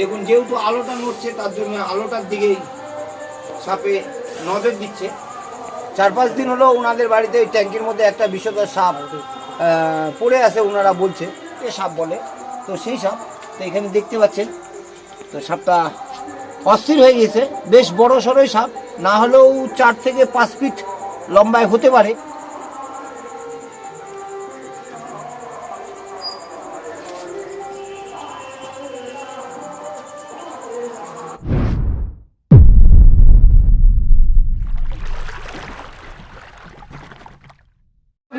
দেখুন, যেহেতু আলোটা নড়ছে, তার জন্য আলোটার দিকেই সাপে নজর দিচ্ছে। চার পাঁচ দিন হলো ওনাদের বাড়িতে ওই ট্যাঙ্কির মধ্যে একটা বিষধর সাপ পড়ে আছে ওনারা বলছে, এ সাপ বলে। তো সেই সাপ, তো এখানে দেখতে পাচ্ছেন, তো সাপটা অস্থির হয়ে গেছে বেশ বড় সড়োই সাপ, না হলেও চার থেকে পাঁচ ফিট লম্বায় হতে পারে।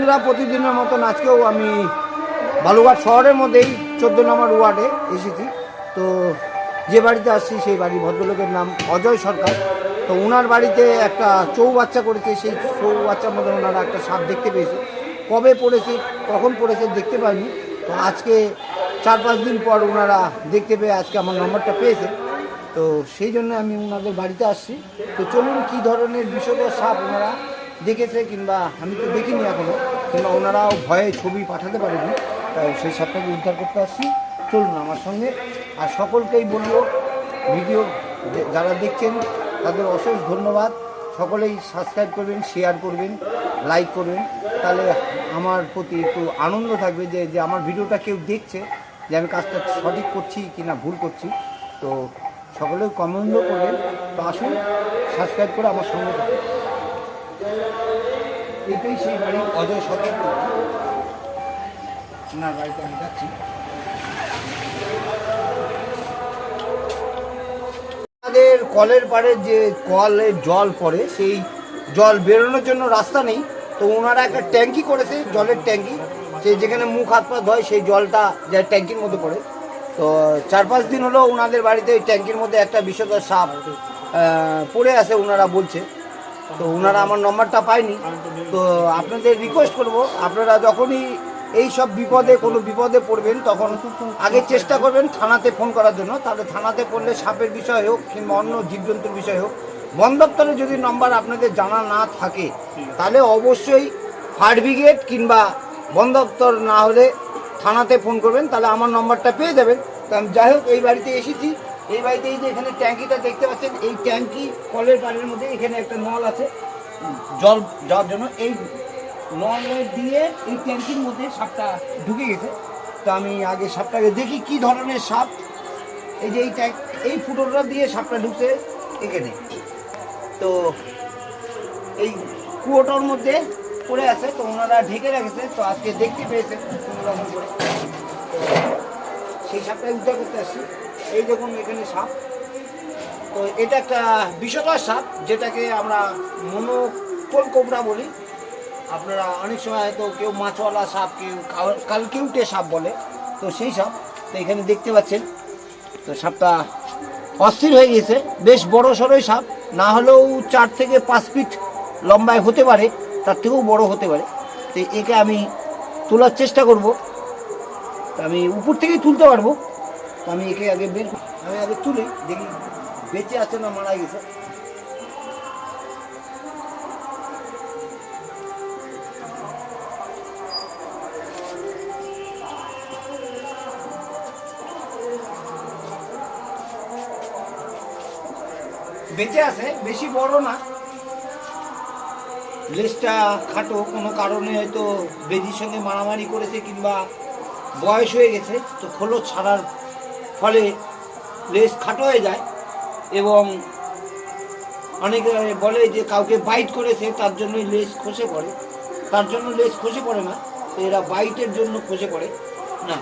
বন্ধুরা প্রতিদিনের মতন আজকেও আমি বালুঘাট শহরের মধ্যেই চোদ্দ নম্বর ওয়ার্ডে এসেছি। তো যে বাড়িতে আসছি সেই বাড়ি ভদ্রলোকের নাম অজয় সরকার। তো ওনার বাড়িতে একটা চৌবাচ্চা করেছে, সেই চৌবাচ্চার মধ্যে ওনারা একটা সাপ দেখতে পেয়েছে। কবে পড়েছে, কখন পড়েছে দেখতে পাইনি। তো আজকে চার পাঁচ দিন পর ওনারা দেখতে পেয়ে আজকে আমার নম্বরটা পেয়েছে। তো সেই জন্য আমি ওনাদের বাড়িতে আসছি। তো চলুন কী ধরনের বিষধর সাপ ওনারা দেখেছে কিংবা আমি তো দেখিনি এখনও, কিংবা ওনারাও ভয়ে ছবি পাঠাতে পারেনি, তাই সেই সাপটাকে উদ্ধার করতে আসছি। চলুন আমার সঙ্গে। আর সকলকেই বলব, ভিডিও যারা দেখছেন, তাদের অশেষ ধন্যবাদ। সকলেই সাবস্ক্রাইব করবেন শেয়ার করবেন লাইক করবেন। তাহলে আমার প্রতি একটু আনন্দ থাকবে যে যে আমার ভিডিওটা কেউ দেখছে, যে আমি কাজটা সঠিক করছি কি না ভুল করছি। তো সকলেই কমেন্টও করবেন। তো আসুন সাবস্ক্রাইব করে আমার সঙ্গে থাকুন। এটাই সেই বাড়ি। অজয় সরকার ওনার বাড়িতে আমি যাচ্ছি। আমাদের কলের পাড়ে যে কলের জল পড়ে, সেই জল বেরোনোর জন্য রাস্তা নেই। তো ওনারা একটা ট্যাঙ্কি করেছে, জলের ট্যাঙ্কি। সেই যেখানে মুখ, হাত, পা ধয়, সেই জলটা যা ট্যাঙ্কির মধ্যে পড়ে। তো চার পাঁচ দিন হলো ওনাদের বাড়িতে ওই ট্যাঙ্কির মধ্যে একটা বিষধর সাপ পড়ে আছে, ওনারা বলছে। তো ওনারা আমার নম্বরটা পায়নি। তো আপনাদের রিকোয়েস্ট করব, আপনারা যখনই এই সব বিপদে, কোনো বিপদে পড়বেন, তখন আগে চেষ্টা করবেন থানাতে ফোন করার জন্য। তাহলে থানাতে পড়লে সাপের বিষয় হোক কিংবা অন্য জীবজন্তুর বিষয় হোক, বন দপ্তরে যদি নম্বর আপনাদের জানা না থাকে, তাহলে অবশ্যই ফায়ার ব্রিগেড কিংবা বন দপ্তর না হলে থানাতে ফোন করবেন, তাহলে আমার নম্বরটা পেয়ে যাবেন। তো যাই হোক, এই বাড়িতে এসেছি। এই বাড়িতে এই যে এখানে ট্যাঙ্কিটা দেখতে পাচ্ছেন, এই ট্যাঙ্কি কলের পানির মধ্যে এখানে একটা নল আছে। জল যাওয়ার জন্য এই নলে দিয়ে এই ট্যাঙ্কির মধ্যে সাপটা ঢুকে গেছে। তো আমি আগে সাপটাকে দেখি কি ধরনের সাপ। এই যে এই ট্যাঙ্ক, এই ফুটোটা দিয়ে সাপটা ঢুকছে এখানে। তো এই কুয়োটার মধ্যে পড়ে আছে, তো ওনারা ঢেকে রেখেছে, তো আজকে দেখতে পেয়েছে কোনো রকম করে। তো সেই সাপটা উদ্ধার করতে আসছি। এই দেখুন, এখানে সাপ। তো এটা একটা বিষধর সাপ, যেটাকে আমরা মনোপল কোবরা বলি। আপনারা অনেক সময় হয়তো কেউ মাছওয়ালা সাপ, কেউ কাল- কালকিউটে সাপ বলে, তো সেই সাপ। তো এখানে দেখতে পাচ্ছেন, তো সাপটা অস্থির হয়ে গেছে বেশ বড় সড়োই সাপ, না হলেও চার থেকে পাঁচ ফিট লম্বায় হতে পারে, তার থেকেও বড় হতে পারে। তো একে আমি তোলার চেষ্টা করব। আমি উপর থেকেই তুলতে পারব। আমি একে আগে বের আমি আগে তুলি, দেখি বেঁচে আছে না মারা গেছে। বেঁচে আছে, বেশি বড় না। লেজটা খাটো, কোনো কারণে হয়তো বেদির সঙ্গে মারামারি করেছে কিংবা বয়স হয়ে গেছে, তো খোলো ছাড়ার ফলে লেস খাটো হয়ে যায় এবং অনেকে বলে যে কাউকে বাইট করেছে, তার জন্যই লেস খসে পড়ে। তার জন্য লেস খসে পড়ে না, এরা বাইটের জন্য খসে পড়ে। না।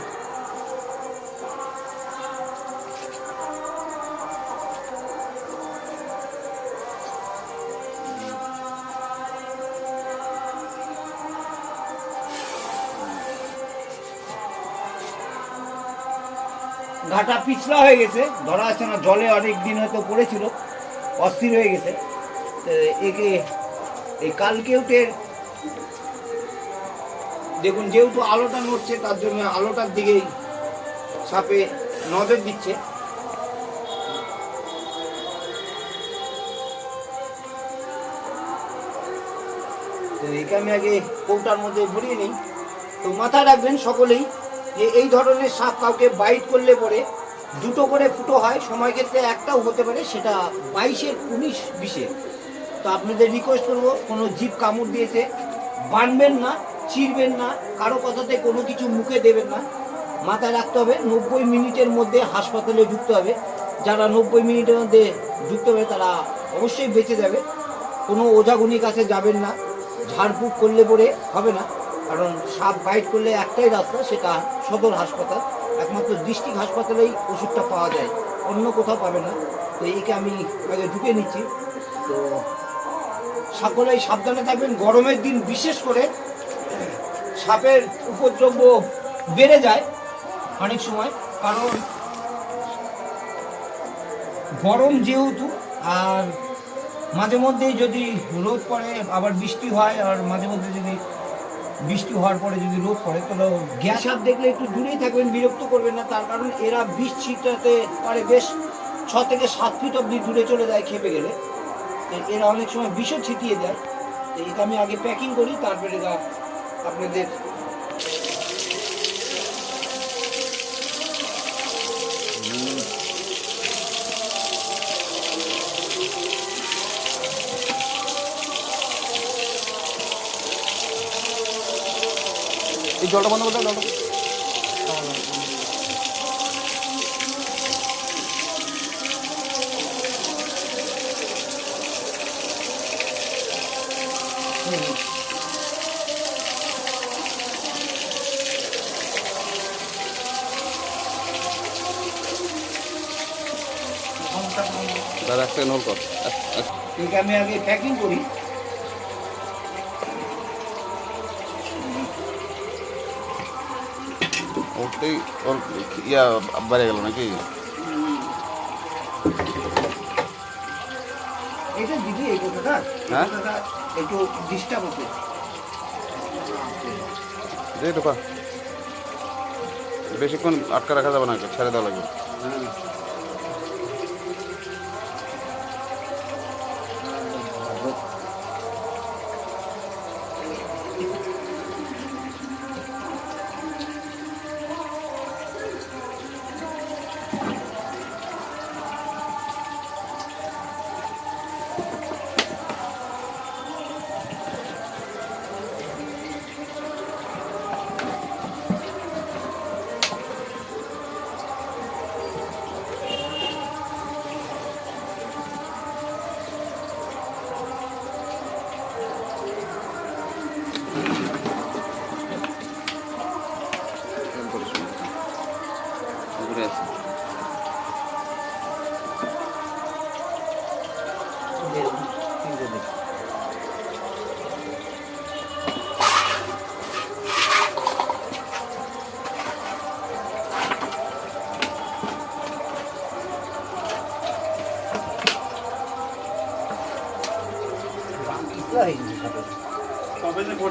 ঘাটা পিছলা হয়ে গেছে। ধরা আছে না, জলে অনেক দিন হয়তো পড়েছিল, অস্থির হয়ে গেছে। তো একে, এই কালকেউটের দেখুন, যেহেতু আলোটা নড়ছে, তার জন্য আলোটার দিকেই সাপে নজর দিচ্ছে। তো একে আমি আগে কৌটার মধ্যে ভরিয়ে নিই। তো মাথায় রাখবেন সকলেই যে এই ধরনের সাপ কাউকে বাইট করলে পরে দুটো করে ফুটো হয়। সময় ক্ষেত্রে একটাও হতে পারে, সেটা বাইশের উনিশ বিশে। তো আপনাদের রিকোয়েস্ট করব, কোনো জীব কামড় দিয়েছে, বানবেন না, চিরবেন না, কারও কথাতে কোনো কিছু মুখে দেবেন না। মাথায় রাখতে হবে, নব্বই মিনিটের মধ্যে হাসপাতালে ঢুকতে হবে। যারা নব্বই মিনিটের মধ্যে ঢুকতে হবে তারা অবশ্যই বেঁচে যাবে। কোনো ওঝাগুনির কাছে যাবেন না, ঝাড়ফুঁক করলে পরে হবে না। কারণ সাপ বাইট করলে একটাই রাস্তা, সেটা সদর হাসপাতাল। একমাত্র ডিস্ট্রিক্ট হাসপাতালেই ওষুধটা পাওয়া যায়, অন্য কোথাও পাবে না। তো একে আমি আগে ঢুকে নিচ্ছি। তো সকলেই সাবধানে থাকবেন। গরমের দিন বিশেষ করে সাপের উপদ্রব্য বেড়ে যায় অনেক সময়, কারণ গরম যেহেতু, আর মাঝে মধ্যেই যদি রোদ পড়ে, আবার বৃষ্টি হয়, আর মাঝে মধ্যে যদি বৃষ্টি হওয়ার পরে যদি রোদ পড়ে, তাহলে গ্যাস হাত দেখলে একটু দূরেই থাকবেন, বিরক্ত করবেন না। তার কারণ এরা বিষ পারে বেশ ছ থেকে সাত ফিট অব্দি দূরে চলে যায় খেপে গেলে। এরা অনেক সময় বিষও ছিটিয়ে দেয়। এটা আমি আগে প্যাকিং করি, তারপরে আপনাদের জলটা বন্ধ করতে জলটা। দাদা এক সেকেন্ড হোল্ড কর আমি আগে প্যাকিং করি। ওটাই ওর ইয়া বেড়ে গেল নাকি এটা দিদি এই কথাটা হ্যাঁ? একটু ডিস্টার্ব হচ্ছে যে ঢোকা বেশিক্ষণ আটকা রাখা যাবে না ছেড়ে দেওয়া লাগবে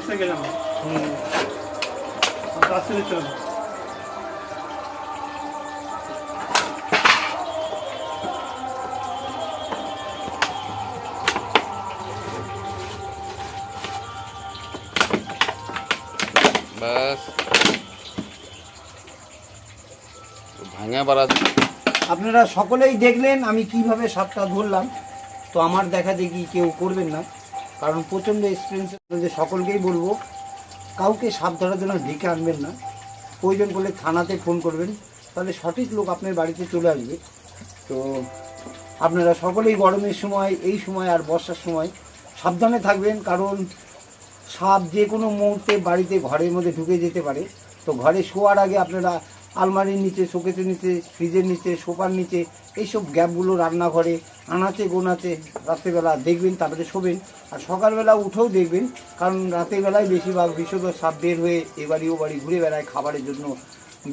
কবে গেলাম। রাস্তা দিতে হবে ব্যাস ভাঙা বাড়া। আপনারা সকলেই দেখলেন আমি কীভাবে সাপটা ধরলাম। তো আমার দেখা দেখি কেউ করবেন না। কারণ প্রচণ্ড এক্সপিরিয়েন্স যে সকলকেই বলব, কাউকে সাপ ধরার জন্য ঢেকে আনবেন না। প্রয়োজন করলে থানাতে ফোন করবেন, তাহলে সঠিক লোক আপনার বাড়িতে চলে আসবে। তো আপনারা সকলেই গরমের সময়, এই সময় আর বর্ষার সময় সাবধানে থাকবেন, কারণ সাপ যে কোনো মুহূর্তে বাড়িতে ঘরের মধ্যে ঢুকে যেতে পারে। তো ঘরে শোয়ার আগে আপনারা আলমারির নিচে, শোকেসের নিচে, ফ্রিজের নিচে, সোফার নিচে, এইসব গ্যাপগুলো রান্নাঘরে, আনাচে গোনাচে রাত্রেবেলা দেখবেন, তারপরে শোবেন। আর সকালবেলা উঠেও দেখবেন, কারণ রাতের বেলায় বেশিরভাগ বিষধ সাপ বের হয়ে এ বাড়ি, ও বাড়ি ঘুরে বেড়ায়, খাবারের জন্য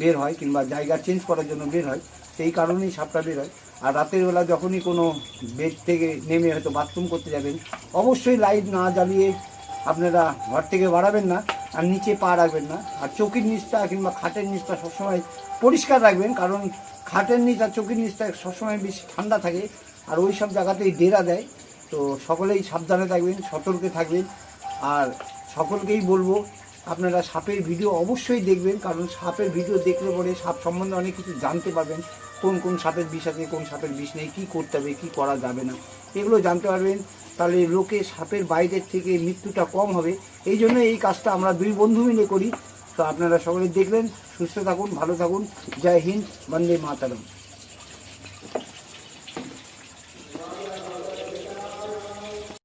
বের হয়, কিংবা জায়গা চেঞ্জ করার জন্য বের হয়, সেই কারণেই সাপটা বের হয়। আর রাতের বেলা যখনই কোনো বেড থেকে নেমে হয়তো বাথরুম করতে যাবেন, অবশ্যই লাইট না জ্বালিয়ে আপনারা ঘর থেকে বাড়াবেন না। আর নিচে পা রাখবেন না। আর চৌকির নিচটা কিংবা খাটের নিচটা সবসময় পরিষ্কার রাখবেন, কারণ খাটের নিচ আর চৌকির নিচটা সবসময় বেশি ঠান্ডা থাকে আর ওই সব জায়গাতেই ডেরা দেয়। তো সকলেই সাবধানে থাকবেন, সতর্কে থাকবেন। আর সকলকেই বলব, আপনারা সাপের ভিডিও অবশ্যই দেখবেন, কারণ সাপের ভিডিও দেখলে পরে সাপ সম্বন্ধে অনেক কিছু জানতে পারবেন। কোন কোন সাপের বিষ আছে, কোন সাপের বিষ নেই, কী করতে হবে, কী করা যাবে না। এগুলো জানতে পারবেন। তাহলে লোকে সাপের বাইরের থেকে মৃত্যুটা কম হবে। এই জন্য এই কাজটা আমরা দুই বন্ধু মিলে করি। তো আপনারা সকলে দেখলেন সুস্থ থাকুন, ভালো থাকুন। জয় হিন্দ, বন্দে মাতারম।